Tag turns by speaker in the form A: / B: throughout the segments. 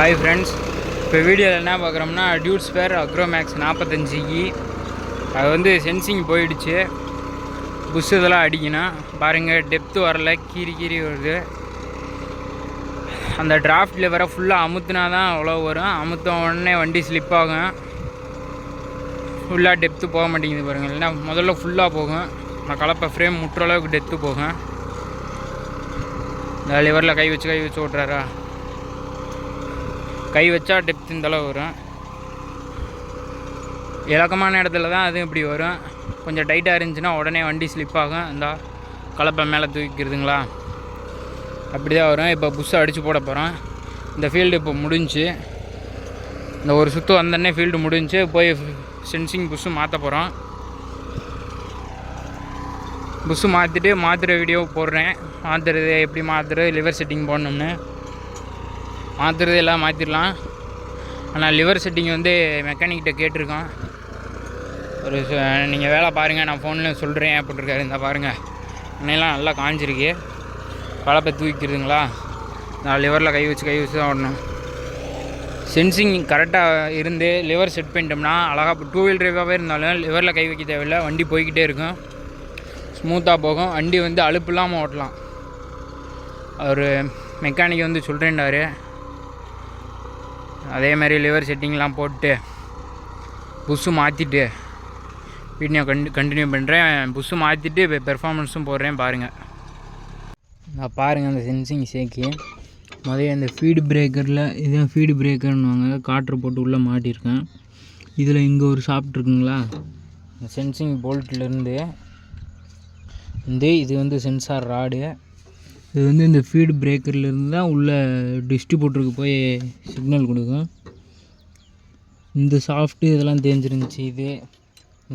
A: Hi friends இப்போ வீடியோவில் என்ன பார்க்குறோம்னா டியூட் ஸ்பேர் அக்ரோமேக்ஸ் நாற்பத்தஞ்சிக்கு e. அது வந்து சென்சிங் போயிடுச்சு. புஷ் இதெல்லாம் அடிக்கணும் பாருங்கள் டெப்த்து வரல கீறி கீறி வருது. அந்த டிராஃப்டில் வர ஃபுல்லாக அமுத்துனா தான் அவ்வளோ வரும். அமுத்த உடனே வண்டி ஸ்லிப் ஆகும். ஃபுல்லாக டெப்த்து போக மாட்டேங்குது பாருங்கள். இல்லைன்னா முதல்ல ஃபுல்லாக போகும். நான் கலப்பை ஃப்ரேம் முற்றளவுக்கு அளவுக்கு டெப்த்து போகும். இந்த லிவரில் கை வச்சு கை வச்சு ஓட்டுறாரா? கை வச்சா டெப்த் இந்த அளவு வரும். இலக்கமான இடத்துல தான் அதுவும் இப்படி வரும். கொஞ்சம் டைட்டாக இருந்துச்சுன்னா உடனே வண்டி ஸ்லிப் ஆகும். இந்த கலப்பை மேலே தூக்கிக்கிறதுங்களா? அப்படி தான் வரும். இப்போ புஷ்ஷை அடித்து போட போகிறோம் இந்த ஃபீல்டு இப்போ முடிஞ்சு இந்த ஒரு சுற்று வந்தோடனே ஃபீல்டு முடிஞ்சு போய் சென்சிங் புஷ்ஷு மாற்ற போகிறோம் புஷ்ஷு மாற்றிட்டு மாற்றுற வீடியோ போடுறேன். மாற்றுறது எப்படி மாற்றுறது லிவர் செட்டிங் போடணும்னு. மாற்றுறது எல்லாம் மாற்றிடலாம் ஆனால் லிவர் செட்டிங் வந்து மெக்கானிக்கிட்ட கேட்டிருக்கோம் ஒரு நீங்கள் வேலை பாருங்கள் நான் ஃபோனில் சொல்கிறேன் அப்படிருக்காரு இந்த பாருங்கள் அன்னையெல்லாம் நல்லா காஞ்சிருக்கு. பழப்பை தூக்கிக்கிறதுங்களா? நான் லிவரில் கை வச்சு கை வச்சு தான் ஓடணும். சென்சிங் கரெக்டாக இருந்து லிவர் செட் பண்ணிட்டோம்னா அழகாக டூ வீல் டிரைவாகவே இருந்தாலும் லிவரில் கை வைக்க தேவையில்லை. வண்டி போய்கிட்டே இருக்கும். ஸ்மூத்தாக போகும். வண்டி வந்து அழுப்பு இல்லாமல் ஓட்டலாம். அவர் மெக்கானிக் வந்து சொல்கிறேன்டாரு அதே மாதிரி லிவர் செட்டிங்லாம் போட்டு புஷ்ஷு மாற்றிட்டு வீடியோ கண்டு கண்டினியூ பண்ணுறேன் புஷ்ஷு மாற்றிட்டு இப்போ பெர்ஃபார்மன்ஸும் போடுறேன் பாருங்கள் நான் பாருங்கள் அந்த சென்சிங் சேர்க்கி முதல்ல இந்த ஃபீடு பிரேக்கரில் இதுதான் ஃபீடு பிரேக்கர்னுவாங்க காற்று போட்டு உள்ளே மாட்டியிருக்கேன் இதில் இங்கே ஒரு சாப்பிட் இருக்குங்களா? சென்சிங் போல்ட்லேருந்து இந்த இது வந்து சென்சார் ராடு இது வந்து இந்த ஃபீடு பிரேக்கர்லேருந்து தான் உள்ளே டிஸ்ட்ரிபியூட்டருக்கு போய் சிக்னல் கொடுக்கும். இந்த சாஃப்ட்டு இதெல்லாம் தேஞ்சிருந்துச்சு இது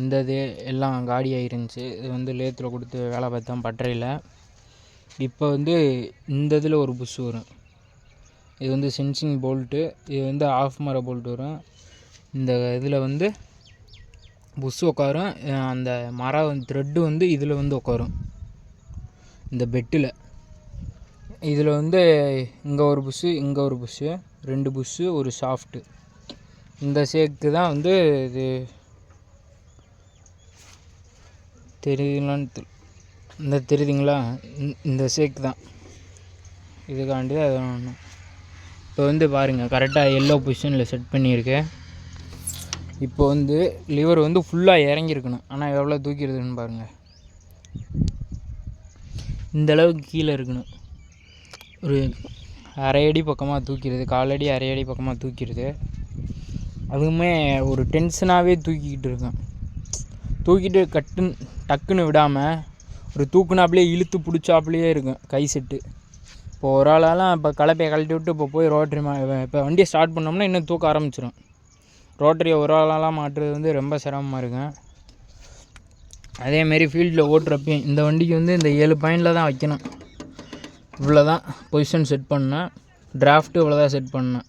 A: இந்த இது எல்லாம் காடி ஆகிருந்துச்சி இது வந்து லேத்தில் கொடுத்து வேலை பார்த்தோம் பட்டறையில். இப்போ வந்து இந்த இதில் ஒரு புஷ் வரும். இது வந்து சென்சிங் போல்ட்டு இது வந்து ஆஃப் மர போல்ட் வரும். இந்த இதில் வந்து புஷ் உட்காரும். அந்த மரம் த்ரெட்டு வந்து இதில் வந்து உட்காரும். இந்த பெட்டில் இதில் வந்து இங்கே ஒரு புஷ்ஷு இங்கே ஒரு புஷ்ஷு ரெண்டு புஷ்ஷு ஒரு சாஃப்ட்டு இந்த ஷேக்கு தான் வந்து இது தெரியுங்களான்னு இந்த தெரியுதுங்களா? இந்த- இந்த ஷேக் தான். இதுக்காண்டி அது ஒன்று இப்போ வந்து பாருங்கள் கரெக்டாக எல்லோ பொசிஷனில் செட் பண்ணியிருக்கேன் இப்போ வந்து லிவர் வந்து ஃபுல்லாக இறங்கியிருக்கணும். ஆனால் எவ்வளோ தூக்கிடுதுன்னு பாருங்கள் இந்த அளவுக்கு கீழே இருக்கணும். ஒரு அரை அடி பக்கமாக தூக்கிடுது காலடி அரை அடி பக்கமாக தூக்கிடுது அதுவுமே ஒரு டென்ஷனாகவே தூக்கிக்கிட்டு இருக்கேன். தூக்கிட்டு கட்டுன்னு டக்குன்னு விடாமல் ஒரு தூக்குனாப்புலேயே இழுத்து பிடிச்சாப்புலேயே இருக்கும் கை செட்டு. இப்போ ஒரு ஆளாலாம் இப்போ கலப்பையை கழட்டி விட்டு இப்போ போய் ரோட்டரி மா இப்போ வண்டியை ஸ்டார்ட் பண்ணோம்னா இன்னும் தூக்க ஆரம்பிச்சிடும் ரோட்டரியை ஒரு ஆளாலாம் மாட்டுறது வந்து ரொம்ப சிரமமாக இருக்கும் அதேமாரி ஃபீல்டில் ஓட்டுறப்பையும் இந்த வண்டிக்கு வந்து இந்த ஏழு பாயிண்டில் தான் வைக்கணும். இவ்வளோ தான் பொசிஷன் செட் பண்ணேன். டிராஃப்ட்டு இவ்வளோ தான் செட் பண்ணேன்.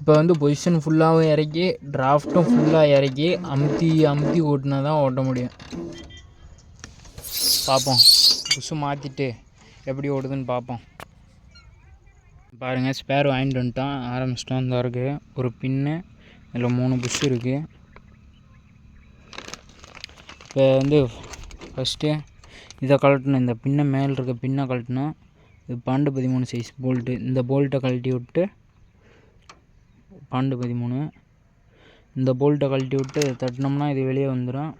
A: இப்போ வந்து பொசிஷன் ஃபுல்லாகவும் இறக்கி டிராஃப்ட்டும் ஃபுல்லாக இறக்கி அமுத்தி அமுத்தி ஓட்டினா தான் ஓட்ட முடியும். பார்ப்போம். புஷு மாற்றிட்டு எப்படி ஓடுதுன்னு பார்ப்போம். பாருங்கள் ஸ்பேர் வாங்கிட்டு வந்துட்டான். ஆரம்பிச்சிட்டோம் இந்த இருக்குது ஒரு பின்னு இதில் மூணு புஷ் இருக்குது இப்போ வந்து ஃபஸ்ட்டு இதை கழட்டணும் இந்த பின்னை மேலே இருக்க பின்னை கழட்டணும். இது பன்னெண்டு பதிமூணு சைஸ் போல்ட்டு இந்த போல்ட்டை கழட்டி விட்டு பன்னெண்டு பதிமூணு. இந்த போல்ட்டை கழட்டி விட்டு இதை தட்டினோம்னா இது வெளியே வந்துடும்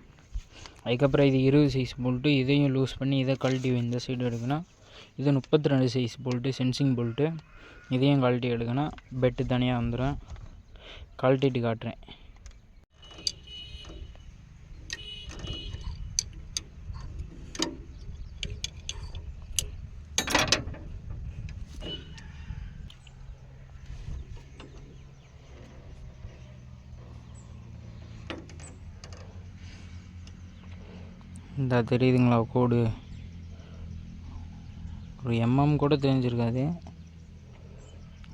A: அதுக்கப்புறம் இது இருபது சைஸ் போல்ட்டு இதையும் லூஸ் பண்ணி இதை கழட்டி இந்த சைடு எடுக்கணும். இது முப்பத்தி ரெண்டு சைஸ் போல்ட்டு சென்சிங் போல்ட்டு இதையும் கழட்டி எடுக்கணும். பெட்டு தனியாக வந்துடும் கழட்டிட்டு காட்டுறேன். இந்த தெரியுதுங்களா கோடு? ஒரு எம்எம் கூட தெரிஞ்சிருக்காது.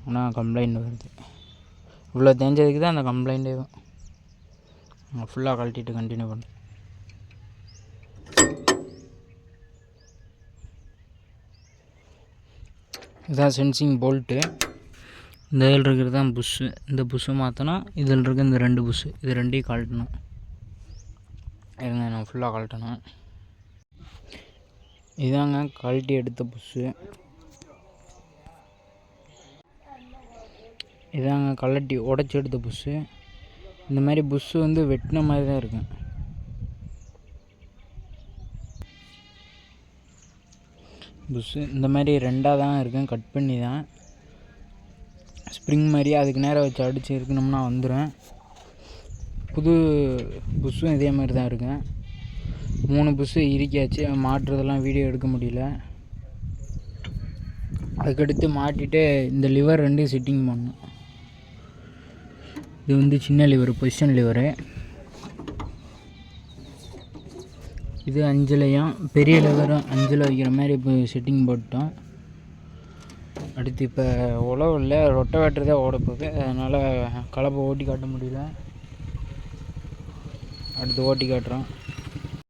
A: ஆனால் கம்ப்ளைண்ட் வருது. இவ்வளோ தெரிஞ்சதுக்கு தான் அந்த கம்ப்ளைண்ட்டே ஃபுல்லாக கழட்டிட்டு கண்டினியூ பண்ணு. இதுதான் சென்சிங் போல்ட்டு இந்த இதில் இருக்கிறது தான் புஷ்ஷு இந்த புஷ்ஷு மாற்றினா இதில் இருக்க இந்த ரெண்டு புஷ்ஷு இது ரெண்டையும் கழட்டணும். இருங்க நான் ஃபுல்லாக கழட்டணும். இதாங்க கழட்டி எடுத்த புஷ்ஷு இதாங்க கழட்டி உடச்சி எடுத்த புஷ்ஷு இந்த மாதிரி புஷ்ஷு வந்து வெட்டின மாதிரி தான் இருக்கும். புஷ்ஷு இந்த மாதிரி ரெண்டாக தான் இருக்கும் கட் பண்ணி தான். ஸ்ப்ரிங் மாதிரி அதுக்கு நேரம் வச்சு அடித்து இருக்கணும்னா வந்துடும் புது புஷ்ஷும் இதே மாதிரி தான் இருக்கும் மூணு புஷ்ஷு இறுக்கியாச்சு. மாட்டுறதெல்லாம் வீடியோ எடுக்க முடியல. அதுக்கடுத்து மாட்டிட்டு இந்த லிவர் ரெண்டு செட்டிங் பண்ணணும் இது வந்து சின்ன லிவர் பொசிஷன் லிவரு இது அஞ்சுலையும் பெரிய லிவரும் அஞ்சில் வைக்கிற மாதிரி இப்போ செட்டிங் போட்டோம். அடுத்து இப்போ உழவு இல்லை ரொட்டை வெட்டுறதே ஓட போகுது அதனால் கலப்பை ஓட்டி காட்ட முடியல. அடுத்து ஓட்டி காட்டுறோம்.